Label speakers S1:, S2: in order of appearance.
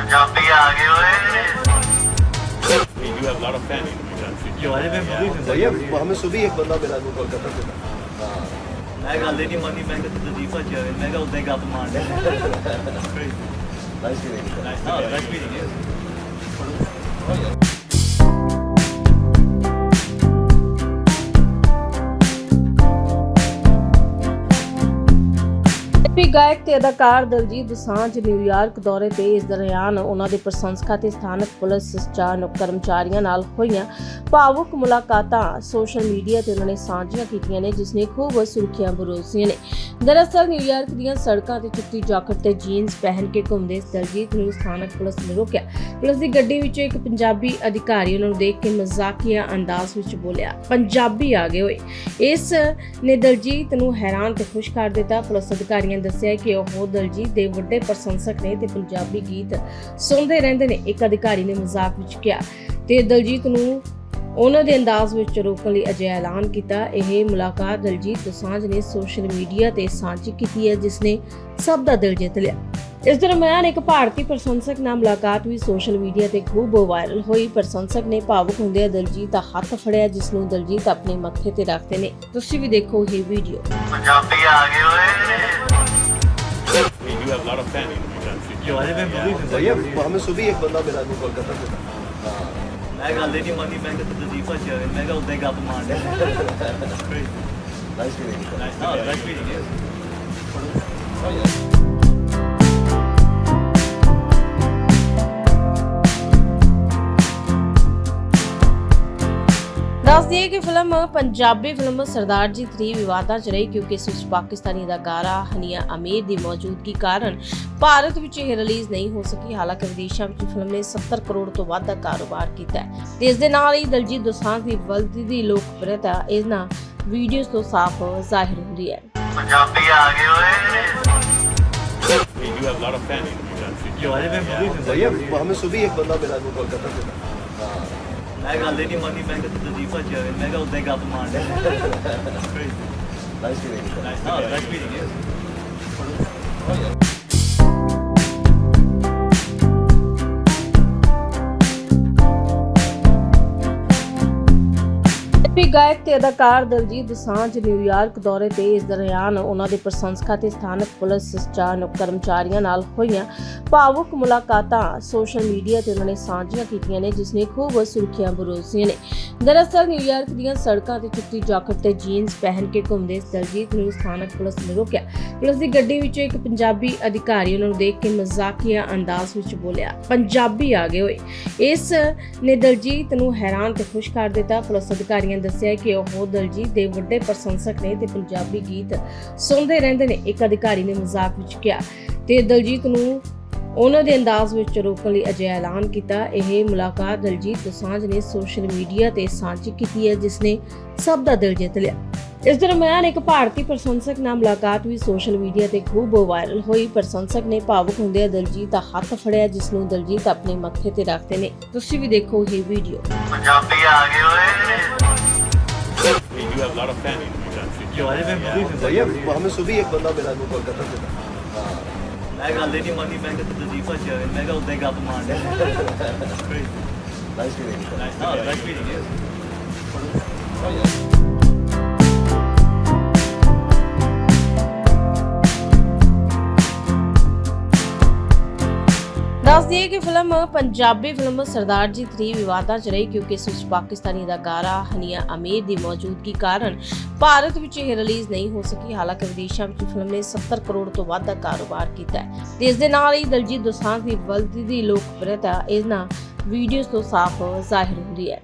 S1: ਪੰਜਾਬੀ ਆ ਗਏ ਓਏ you have a lot of fan in
S2: your country. Yo, I didn't
S3: believe him. Yeah, हमें सुबह एक बंदा मिला था कोलकाता से
S2: ਮੈਂ ਗੱਲ ਹੀ ਨਹੀਂ ਮੰਨੀ ਮੈਂ ਕਿਹਾ ਤੁਸੀਂ ਭੱਜ ਜਾਵੇ ਮੈਂ ਕਿਹਾ ਉਦਾਂ ਹੀ ਗੱਲ ਮੰਨ ਲਿਆ
S3: Nice to
S1: meet
S2: you.
S1: Nice to meet you.
S2: Nice
S4: to meet you. ਗਾਇਕ ਤੇ ਅਦਾਕਾਰ ਦਲਜੀਤ ਦੋਸਾਂਝ ਨਿਊਯਾਰਕ ਦੌਰੇ ਤੇ ਇਸ ਦਰਮਿਆਨ ਉਹਨਾਂ ਦੇ ਪ੍ਰਸ਼ੰਸਕਾਂ ਤੇ ਸਥਾਨਕ ਪੁਲਿਸ ਸਟਾਫ ਕਰਮਚਾਰੀਆਂ ਨਾਲ ਹੋਈਆਂ ਭਾਵੁਕ ਮੁਲਾਕਾਤਾਂ। ਸੋਸ਼ਲ ਮੀਡੀਆ ਤੇ ਉਹਨਾਂ ਨੇ ਸਾਂਝੀਆਂ ਕੀਤੀਆਂ ਨੇ, ਜਿਸ ਨੇ ਖੂਬ ਸੁਰਖੀਆਂ ਬਰੋਸੀਆਂ ਨੇ। ਦਰਅਸਲ ਨਿਊਯਾਰਕ ਦੀਆਂ ਸੜਕਾਂ ਤੇ ਚਿੱਟੀ ਜਾਕਟ ਤੇ ਜੀਨਸ ਪਹਿਨ ਕੇ ਘੁੰਮਦੇ ਦਲਜੀਤ ਨੂੰ ਸਥਾਨਕ ਪੁਲਿਸ ਨੇ ਰੋਕਿਆ। ਪੁਲਿਸ ਦੀ ਗੱਡੀ ਵਿੱਚੋਂ ਇੱਕ ਪੰਜਾਬੀ ਅਧਿਕਾਰੀ ਉਹਨਾਂ ਨੂੰ ਦੇਖ ਕੇ ਮਜ਼ਾਕੀਆ ਅੰਦਾਜ਼ ਵਿੱਚ ਬੋਲਿਆ, ਪੰਜਾਬੀ ਆ ਗਏ ਹੋਏ ਇਸ ਨੇ ਦਲਜੀਤ ਨੂੰ ਹੈਰਾਨ ਤੇ ਖੁਸ਼ ਕਰ ਦਿੱਤਾ। ਪੁਲਿਸ ਅਧਿਕਾਰੀਆਂ ਨੇ ਦੱਸਿਆ ਕਿ ਉਹ ਦਲਜੀਤ ਦੇ ਵੱਡੇ ਪ੍ਰਸ਼ੰਸਕ ਨੇ ਤੇ ਪੰਜਾਬੀ ਗੀਤ ਸੁਣਦੇ ਰਹਿੰਦੇ ਨੇ, ਇੱਕ ਅਧਿਕਾਰੀ ਨੇ ਮਜ਼ਾਕ ਵਿੱਚ ਕਿਹਾ ਤੇ ਦਲਜੀਤ ਨੂੰ ਉਹਨਾਂ ਦੇ ਅੰਦਾਜ਼ ਵਿੱਚ ਰੋਕਣ ਲਈ ਅਜਿਹਾ ਐਲਾਨ ਕੀਤਾ। ਇਹ ਮੁਲਾਕਾਤ ਦਲਜੀਤ ਦੋਸਾਂਝ ਨੇ ਸੋਸ਼ਲ ਮੀਡੀਆ ਤੇ ਸਾਂਝੀ ਕੀਤੀ ਹੈ, ਜਿਸ ਨੇ ਸਭ ਦਾ ਦਿਲ ਜਿੱਤ ਲਿਆ। ਇਸ ਦਰਮਿਆਨ ਇੱਕ ਭਾਰਤੀ ਪ੍ਰਸ਼ੰਸਕ ਨਾਲ ਮੁਲਾਕਾਤ ਵੀ ਸੋਸ਼ਲ ਮੀਡੀਆ ਤੇ ਖੂਬ ਵਾਇਰਲ ਹੋਈ। ਪ੍ਰਸ਼ੰਸਕ ਨੇ ਭਾਵੁਕ ਹੁੰਦਿਆਂ ਦਲਜੀਤ ਦਾ ਹੱਥ ਫੜਿਆ, ਜਿਸ ਨੂੰ ਦਲਜੀਤ ਆਪਣੇ ਮੱਥੇ ਤੇ ਰੱਖਦੇ ਨੇ। ਤੁਸੀਂ ਵੀ ਦੇਖੋ ਇਹ video.
S1: We do have a lot of time
S2: in the country. Yo, I
S3: didn't believe it. ਭਈਆ ਮੁਹੰਮਦ ਸੁਬੀ ਇੱਕ ਬੰਦਾ ਮਿਲਾ ਨੂੰ ਕੋਲਕਾਤਾ ਤੋਂ
S2: ਮੈਂ ਗੱਲ ਹੀ ਨਹੀਂ ਮੰਨੀ ਮੈਂ ਕਿਹਾ ਤੂੰ ਜੀਫਾ ਚ ਮੈਂ ਕਿਹਾ ਉਦਾਂ ਹੀ ਗੱਪ ਮਾਰ ਦੇ
S3: nice to meet you
S1: Nice to
S2: meet you.
S1: Nice to meet you.
S2: Nice to
S4: meet you. ਦਈਏ ਕਿ ਫਿਲਮ ਪੰਜਾਬੀ ਫਿਲਮ ਸਰਦਾਰ ਜੀ 3 ਵਿਵਾਦਾਂ 'ਚ ਰਹੀ ਕਿਉਂਕਿ ਇਸ ਵਿੱਚ ਪਾਕਿਸਤਾਨੀ ਅਦਾਕਾਰਾ ਹਨੀਆ ਅਮੀਰ ਦੀ ਮੌਜੂਦਗੀ ਕਾਰਨ ਭਾਰਤ ਵਿੱਚ ਇਹ ਰਿਲੀਜ਼ ਨਹੀਂ ਹੋ ਸਕੀ। ਹਾਲਾਂਕਿ ਵਿਦੇਸ਼ਾਂ ਵਿੱਚ ਫਿਲਮ ਨੇ 70 ਕਰੋੜ ਤੋਂ ਵੱਧ ਦਾ ਕਾਰੋਬਾਰ ਕੀਤਾ ਇਸ ਦੇ ਨਾਲ ਹੀ ਦਲਜੀਤ ਦੋਸਾਂਝ ਦੀ ਵਲਦੀ ਦੀ ਲੋਕਪ੍ਰਿਅਤਾ ਇਹਨਾਂ ਵੀਡੀਓਜ਼ ਤੋਂ ਸਾਫ਼ ਜ਼ਾਹਿਰ ਹੁੰਦੀ ਹੈ।
S1: ਪੰਜਾਬੀ ਆ ਗਏ ਓਏ। You have lot of
S2: fan in you guys you
S3: are even believe in ya ਹਮੇ ਇੱਕ ਬੰਦਾ ਮਿਲਾ ਨੂੰ ਕੋਲਕਾਤਾ ਤੋਂ
S2: ਮੈਂ ਗੱਲ ਹੀ ਨਹੀਂ ਮੰਨੀ ਮੈਂ ਕਿਹਾ ਦਲਜੀਤ ਭਾਜੀ ਆਵੇ ਮੈਂ ਕਿਹਾ ਉਦਾਂ ਹੀ ਗੱਤ ਮਾਰ ਲੈ
S1: ਨਾਈਸ
S2: ਟੂ ਨਾਈਸ
S4: ਨਾਈਸ ਗਾਇਕ ਤੇ ਅਦਾਕਾਰ ਦਲਜੀਤ ਦੋਸਾਂਝ ਨਿਊਯਾਰਕ ਦੌਰੇ ਤੇ ਇਸ ਦਰਮਿਆਨ ਉਹਨਾਂ ਦੇ ਪ੍ਰਸ਼ੰਸਕਾਂ ਤੇ ਸਥਾਨਕ ਪੁਲਿਸ ਸਟਾਫ ਕਰਮਚਾਰੀਆਂ ਨਾਲ ਹੋਈਆਂ ਭਾਵੁਕ ਮੁਲਾਕਾਤਾਂ। ਸੋਸ਼ਲ ਮੀਡੀਆ ਤੇ ਉਹਨਾਂ ਨੇ ਸਾਂਝੀਆਂ ਕੀਤੀਆਂ ਨੇ, ਜਿਸ ਨੇ ਖੂਬ ਸੁਰਖੀਆਂ ਬਰੋਸੀਆਂ ਨੇ। ਦਰਅਸਲ ਨਿਊਯਾਰਕ ਦੀਆਂ ਸੜਕਾਂ ਤੇ ਚਿੱਟੀ ਜਾਕਟ ਤੇ ਜੀਨਸ ਪਹਿਨ ਕੇ ਘੁੰਮਦੇ ਦਲਜੀਤ ਨੂੰ ਸਥਾਨਕ ਪੁਲਿਸ ਨੇ ਰੋਕਿਆ। ਪੁਲਿਸ ਦੀ ਗੱਡੀ ਵਿੱਚੋਂ ਇੱਕ ਪੰਜਾਬੀ ਅਧਿਕਾਰੀ ਉਹਨਾਂ ਨੂੰ ਦੇਖ ਕੇ ਮਜ਼ਾਕੀਆ ਅੰਦਾਜ਼ ਵਿੱਚ ਬੋਲਿਆ, ਪੰਜਾਬੀ ਆ ਗਏ ਹੋਏ ਇਸ ਨੇ ਦਲਜੀਤ ਨੂੰ ਹੈਰਾਨ ਤੇ ਖੁਸ਼ ਕਰ ਦਿੱਤਾ। ਪੁਲਿਸ ਅਧਿਕਾਰੀਆਂ ਦੱਸਿਆ ਦੱਸਿਆ ਕਿ ਉਹ ਦਲਜੀਤ ਦੇ ਵੱਡੇ ਪ੍ਰਸ਼ੰਸਕ ਨੇ ਤੇ ਪੰਜਾਬੀ ਗੀਤ ਸੁਣਦੇ ਰਹਿੰਦੇ ਨੇ। ਇੱਕ ਅਧਿਕਾਰੀ ਨੇ ਮਜ਼ਾਕ ਵਿੱਚ ਕਿਹਾ ਤੇ ਦਲਜੀਤ ਨੂੰ ਉਹਨਾਂ ਦੇ ਅੰਦਾਜ਼ ਵਿੱਚ ਰੋਕਣ ਲਈ ਅਜਿਹਾ ਐਲਾਨ ਕੀਤਾ। ਇਹ ਮੁਲਾਕਾਤ ਦਲਜੀਤ ਦੋਸਾਂਝ ਨੇ ਸੋਸ਼ਲ ਮੀਡੀਆ ਤੇ ਸਾਂਝੀ ਕੀਤੀ ਹੈ, ਜਿਸ ਨੇ ਸਭ ਦਾ ਦਿਲ ਜਿੱਤ ਲਿਆ। ਇਸ ਦਰਮਿਆਨ ਇੱਕ ਭਾਰਤੀ ਪ੍ਰਸ਼ੰਸਕ ਨਾਲ ਮੁਲਾਕਾਤ ਵੀ ਸੋਸ਼ਲ ਮੀਡੀਆ ਤੇ ਖੂਬ ਵਾਇਰਲ ਹੋਈ। ਪ੍ਰਸ਼ੰਸਕ ਨੇ ਭਾਵੁਕ ਹੁੰਦਿਆਂ ਦਲਜੀਤ ਦਾ ਹੱਥ ਫੜਿਆ, ਜਿਸ ਨੂੰ ਦਲਜੀਤ ਆਪਣੇ ਮੱਥੇ ਤੇ ਰੱਖਦੇ ਨੇ। ਤੁਸੀਂ ਵੀ ਦੇਖੋ ਇਹ video.
S1: We do have a lot of famine in
S2: the country. You know, I
S3: have belief in ਭਈਆ ਹਮੇ ਸੁਬਹ ਇੱਕ ਬੰਦਾ ਮਿਲਾ ਨੂੰ ਕੋਲਕਾਤਾ ਸੇ
S2: ਮੈਂ ਗੱਲ ਹੀ ਨਹੀਂ ਮੰਨੀ ਮੈਂ ਕਿਹਾ ਤੂੰ ਜੀਫਾ ਚ ਆਵੇਂ ਮੈਂ ਕਿਹਾ ਉਦਾਂ ਹੀ ਗੱਲ ਮੰਨ ਲੈ nice
S1: meeting nice
S2: meeting yes
S4: ਦੱਸ ਦਈਏ ਕਿ ਫਿਲਮ ਪੰਜਾਬੀ ਫਿਲਮ ਸਰਦਾਰ ਜੀ 3 ਵਿਵਾਦਾਂ 'ਚ ਰਹੀ ਕਿਉਂਕਿ ਇਸ ਵਿੱਚ ਪਾਕਿਸਤਾਨੀ ਅਦਾਕਾਰਾ ਹਨੀਆ ਅਮੀਰ ਦੀ ਮੌਜੂਦਗੀ ਕਾਰਨ ਭਾਰਤ ਵਿੱਚ ਇਹ ਰਿਲੀਜ਼ ਨਹੀਂ ਹੋ ਸਕੀ। ਹਾਲਾਂਕਿ ਵਿਦੇਸ਼ਾਂ ਵਿੱਚ ਫਿਲਮ ਨੇ 70 ਕਰੋੜ ਤੋਂ ਵੱਧ ਦਾ ਕਾਰੋਬਾਰ ਕੀਤਾ ਹੈ। ਤੇ ਇਸ ਦੇ ਨਾਲ ਹੀ ਦਲਜੀਤ ਦੋਸਾਂਝ ਦੀ ਵੱਧਦੀ ਦੀ ਲੋਕਪ੍ਰਿਯਤਾ ਇਹਨਾਂ ਵੀਡੀਓਜ਼ ਤੋਂ ਸਾਫ਼ ਜ਼ਾਹਿਰ ਹੁੰਦੀ ਹੈ।